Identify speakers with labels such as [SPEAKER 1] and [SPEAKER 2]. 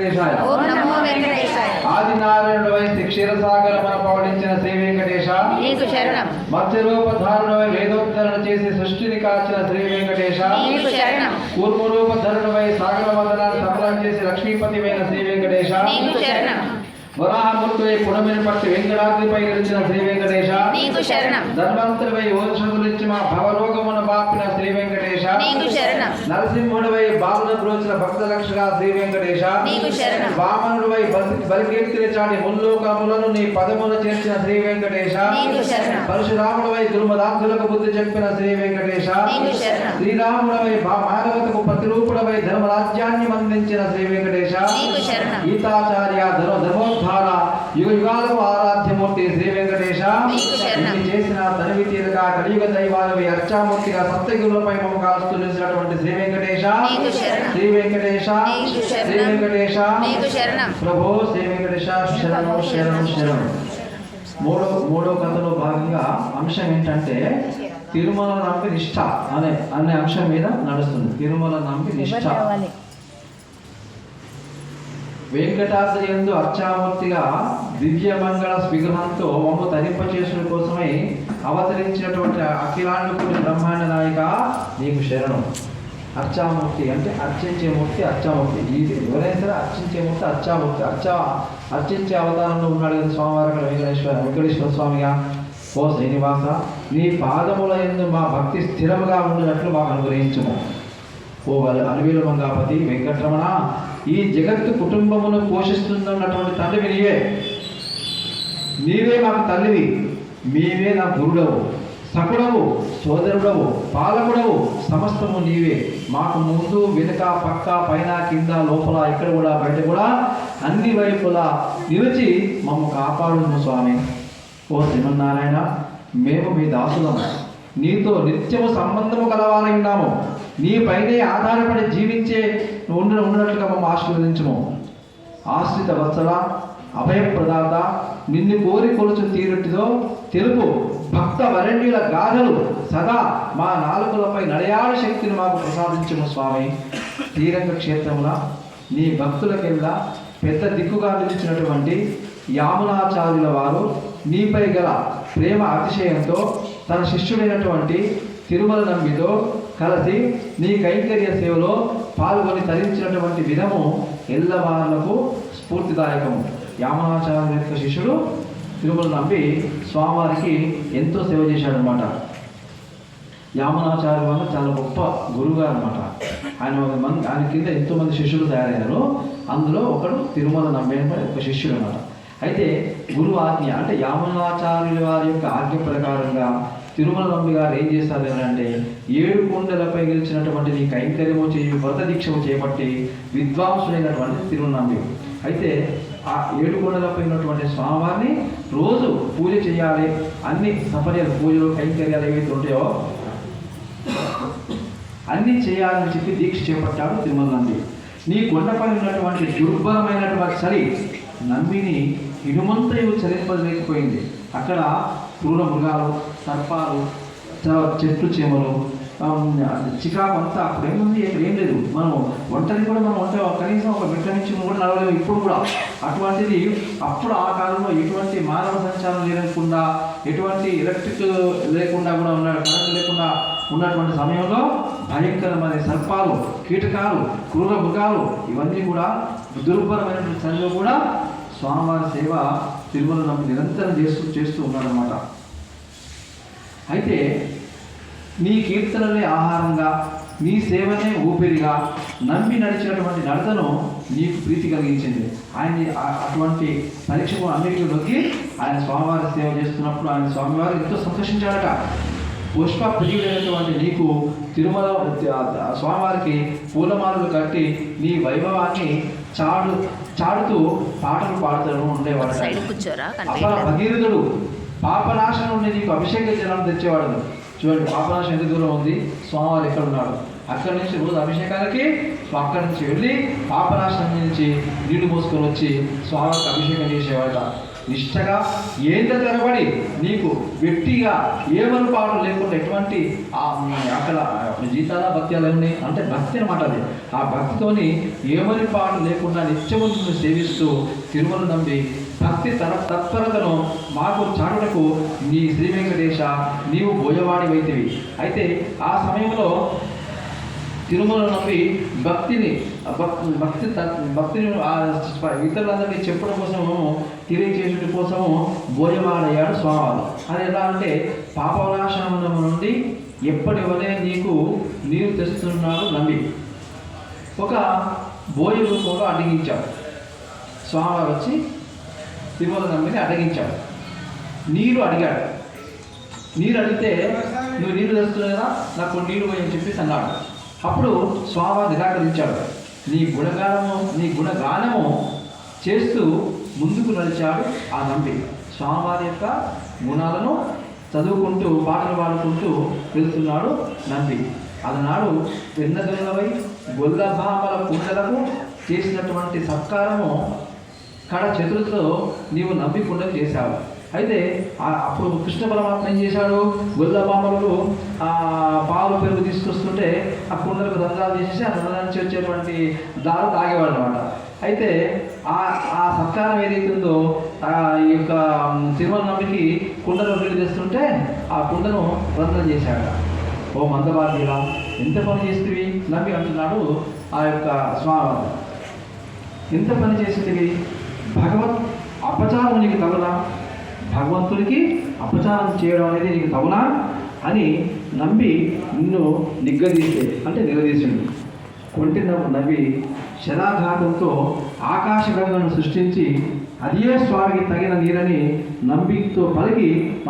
[SPEAKER 1] వెంకటేశాయ.
[SPEAKER 2] ఓం నమో వెంకటేశాయ.
[SPEAKER 1] ఆదినారాయణుడవై శ్రీ క్షీరసాగరమున పవడించిన శ్రీ వెంకటేశ. వేదోద్ధరణ చేసి సృష్టిని కాచిన శ్రీ వెంకటేశ.
[SPEAKER 2] నీకు శరణం.
[SPEAKER 1] కూర్మరూపధరుడవై సాగర వందనాన్ని సఫలం చేసి లక్ష్మీపతివైన శ్రీ వెంకటేశ.
[SPEAKER 2] నీకు శరణం.
[SPEAKER 1] వరాహమూర్తివై పుడమిని పట్టి వెంకటాద్రిపై నిలిచిన శ్రీ వెంకటేశ.
[SPEAKER 2] నీకు శరణం.
[SPEAKER 1] ధన్వంతుడివై ఓషధులిచ్చి మా భవరోగమున బాపిన శ్రీ వెంకటేశ.
[SPEAKER 2] నీకు శరణం.
[SPEAKER 1] నరసింహుడివై బాలున బ్రోచిన భక్త లక్షగా శ్రీ వెంకటేశ. వామనుడివై బలి- బలికీర్తిని చాటి ముల్లోకములను నీ పదమున చేర్చిన శ్రీ వెంకటేశ. పరశురాముడవై దుర్మదాంతులకు బుద్ధి చెప్పిన శ్రీ వెంకటేశ. శ్రీరాముడవై మానవతకు ప్రతిరూపుడవై ధర్మరాజ్యాన్ని అందించిన శ్రీ వెంకటేశ. గీతాచార్య ధర్మ ధర్మోద్ధార యుగ యుగాలకు ఆరాధ్యమూర్తి శ్రీ వెంకటేశ. తీరుగా కలియుగ దైవాలవి అర్చామూర్తిగా సప్తగురులపై మమ్మ కాలుస్తూ నిలిచినటువంటి శ్రీ వెంకటేశ. శ్రీ వెంకటేశ. శ్రీ వెంకటేశ. ప్రభు శ్రీ వెంకటేశ శరణం శరణం శరణం. మూడో మూడో కథలో భాగంగా అంశం ఏంటంటే తిరుమల నంబి నిష్ఠ అనే అనే అంశం మీద నడుస్తుంది. తిరుమల నంబి నిష్ఠ. వెంకటాద్రియందు అర్చామూర్తిగా దివ్యమంగళ విగ్రహంతో మమ్మ తరింపచేసిన కోసమై అవతరించినటువంటి అఖిలాండకుడి బ్రహ్మాండ నాయక నీకు శరణం. అర్చామూర్తి అంటే అర్చించే మూర్తి అర్చామూర్తి ఇది ఎవరైనా సరే అర్చించే మూర్తి అర్చామూర్తి. అర్చా అర్చించే అవతారంలో ఉన్నాడు కదా స్వామివారి వెంకటేశ్వర వెంకటేశ్వర స్వామిగా. ఓ శ్రీనివాస నీ పాదముల ఎందు మా భక్తి స్థిరముగా ఉండినట్లు మాకు అనుగ్రహించము. ఓ అరవిల మంగాపతి వెంకటరమణ ఈ జగత్తు కుటుంబమును పోషిస్తున్నటువంటి తండ్రివి నీవే నీవే మాకు తల్లివి. మేవే నా గురుడవు. సకుడవు సోదరుడవు పాలకుడవు సమస్తము నీవే. మాకు ముందు వెనుక పక్క పైన కింద లోపల ఇక్కడ కూడా బయట కూడా అన్ని వైపులా నిలిచి మమ్మ కాపాడును స్వామి. ఓ శ్రీమన్నారాయణ మేము మీ దాసులము. నీతో నిత్యము సంబంధము కలవాలని ఉన్నాము. నీపైనే ఆధారపడి జీవించే ఉండ ఉన్నట్లుగా మమ్మ ఆశీర్వదించము. ఆశ్రిత వత్సల అభయప్రదాత నిన్ను కోరి కొలుచు తీరుటితో తెలుపు. భక్త వరణ్యుల గాథలు సదా మా నాలుకలపై నడయాడ శక్తిని మాకు ప్రసాదించము స్వామి. శ్రీరంగ క్షేత్రమున నీ భక్తులకెల్లా పెద్ద దిక్కుగా నిలిచినటువంటి యామునాచార్యుల వారు నీపై గల ప్రేమ అతిశయంతో తన శిష్యుడైనటువంటి తిరుమల నంబితో కలిసి నీ కైంకర్య సేవలో పాల్గొని తరించినటువంటి విధము ఎల్లవారులకు స్ఫూర్తిదాయకము. యామనాచార్య యొక్క శిష్యుడు తిరుమల నంబి స్వామివారికి ఎంతో సేవ చేశాడనమాట యామనాచార్య వల్ల చాలా గొప్ప గురువుగారు అనమాట ఆయన ఒక మంది ఆయన కింద ఎంతోమంది శిష్యులు తయారయ్యారు. అందులో ఒకడు తిరుమల నంబి ఒక శిష్యుడు అనమాట అయితే గురువు ఆజ్ఞ అంటే యామనాచార్యుల వారి యొక్క ఆజ్ఞ ప్రకారంగా తిరుమల నంబి గారు ఏం చేస్తారు అంటే ఏడు కొండలపై గెలిచినటువంటి నీ కైంకర్యము చేయి వ్రత దీక్షము చేపట్టి విద్వాంసుడైనటువంటి తిరుమల నంబి అయితే ఆ ఏడు కొండలపై ఉన్నటువంటి స్వామివారిని రోజు పూజ చేయాలి. అన్ని సపర్యాలు పూజలు కైంకర్యాలు ఏవైతే ఉంటాయో అన్ని చేయాలని చెప్పి దీక్ష చేపట్టాడు తిరుమల నంబి నీ కొండపై ఉన్నటువంటి దుర్బలమైనటువంటి సరి నంబిని ఇనుమంతయు చలింపలేకపోయింది అక్కడ క్రూర మృగాలు సర్పాలు చెట్లు చీమలు చికాకు అంతా అప్పుడు ఏముంది? ఇక్కడ ఏం లేదు. మనం ఒంటరి కూడా మనం వంట కనీసం ఒక బిడ్డ నుంచి కూడా నడవలేము ఇప్పుడు కూడా. అటువంటిది అప్పుడు ఆ కాలంలో ఎటువంటి మానవ సంచారం లేకుండా ఎటువంటి ఎలక్ట్రిక్ లేకుండా కూడా ఉన్న కరెంట్ లేకుండా ఉన్నటువంటి సమయంలో భయంకరమైన సర్పాలు కీటకాలు క్రూర మృగాలు ఇవన్నీ కూడా దుర్భరమైనటువంటి చలిలో కూడా స్వామివారి సేవ తిరుమల నమ్మి నిరంతరం చేస్తూ చేస్తూ ఉన్నారన్నమాట. అయితే నీ కీర్తనలే ఆహారంగా నీ సేవనే ఊపిరిగా నమ్మి నడిచినటువంటి నడతను నీకు ప్రీతి కలిగించింది. ఆయన అటువంటి పరీక్షకు అన్నిటికీ నొక్కి ఆయన స్వామివారి సేవ చేస్తున్నప్పుడు ఆయన స్వామివారు ఎంతో సంతోషించాడట పుష్ప ప్రియుడైనటువంటి నీకు తిరుమల స్వామివారికి పూలమాలలు కట్టి నీ వైభవాన్ని చాడు చాడుతూ పాటలు పాడుతూ ఉండేవాడు భగీరథుడు పాపనాశనం నుండి నీకు అభిషేక జలం తెచ్చేవాడు. చూడండి పాపనాశనం ఎంత దూరం ఉంది? స్వామివారు ఎక్కడ ఉన్నాడు అక్కడి నుంచి రోజు అభిషేకాలకి అక్కడి నుంచి వెళ్ళి పాపనాశనం నుంచి నీళ్ళు మోసుకొని వచ్చి స్వామికి అభిషేకం చేసేవాట నిష్టగా ఏంత తరబడి నీకు వెట్టిగా ఏమనుపాటు లేకుండా ఎటువంటి ఆ అక్కడ జీతాల భక్త్యాలు ఉన్నాయి? అంటే భక్తి అనమాట అది. ఆ భక్తితోని ఏమని పాటు లేకుండా నిత్యము సేవిస్తూ తిరుమల నమ్మి భక్తి తర తత్పరతను మాకు చాటుటకు నీ శ్రీ వెంకటేశ నీవు బోయవాడి వైతివి అయితే ఆ సమయంలో తిరుమల నమ్మి భక్తిని భక్తి భక్తిని ఇతరులందరికీ చెప్పడం కోసము తెలియచేయడం కోసము భోజవాడయ్యాడు స్వామివారు. అది ఎలా అంటే పాపనాశనం నుండి ఎప్పటి వలె నీకు నీరు తెస్తున్నాడు నమ్మి ఒక భోజ రూపంలో అడిగించాడు. స్వామివారు వచ్చి తిరుమల నమ్మిని అడిగించాడు. నీరు అడిగాడు. నీరు అడిగితే నువ్వు నీరు తెస్తున్నావు కదా నాకు నీరు పోయి అని చెప్పేసి అన్నాడు. అప్పుడు స్వామి నిరాకరించాడు. నీ గుణగానము నీ గుణగానము చేస్తూ ముందుకు నడిచాడు ఆ నంబి స్వామివారి యొక్క గుణాలను చదువుకుంటూ పాటలు పాడుకుంటూ వెళ్తున్నాడు నంబి అలనాడు వెన్నదొల్లవై గొల్లభామల కుండలకు చేసినటువంటి సత్కారము కడ చేతులతో నీవు నమ్మికుండా చేశావు. అయితే అప్పుడు కృష్ణ పరమాత్మ ఏం చేశాడు? గొల్లబామలు ఆ పాలు పెరుగు తీసుకొస్తుంటే ఆ కుండలకు దండాలు చేసేసి ఆ దండాల నుంచి వచ్చేటువంటి దారు తాగేవాడు అనమాట అయితే ఆ ఆ సత్కారం ఏదైతే ఉందో ఆ ఈ యొక్క తిరుమల నమ్మికి కుండను నీళ్ళు తెస్తుంటే ఆ కుండను రంధ్రం చేశాడు. ఓ మందబాధ్యులా ఎంత పని చేస్తుంది నమ్మి అంటున్నాడు ఆ యొక్క స్వామి. ఎంత పని చేసింది భగవత్ అపచారం నీకు తగునా? భగవంతుడికి అపచారం చేయడం అనేది నీకు తగునా అని నమ్మి నిన్ను నిగ్గదీసే అంటే నిలదీసిండు. కొంటి నవ్వి శరాఘాతంతో ఆకాశగంగను సృష్టించి అదే స్వామికి తగిన నీరని నంబితో పలికి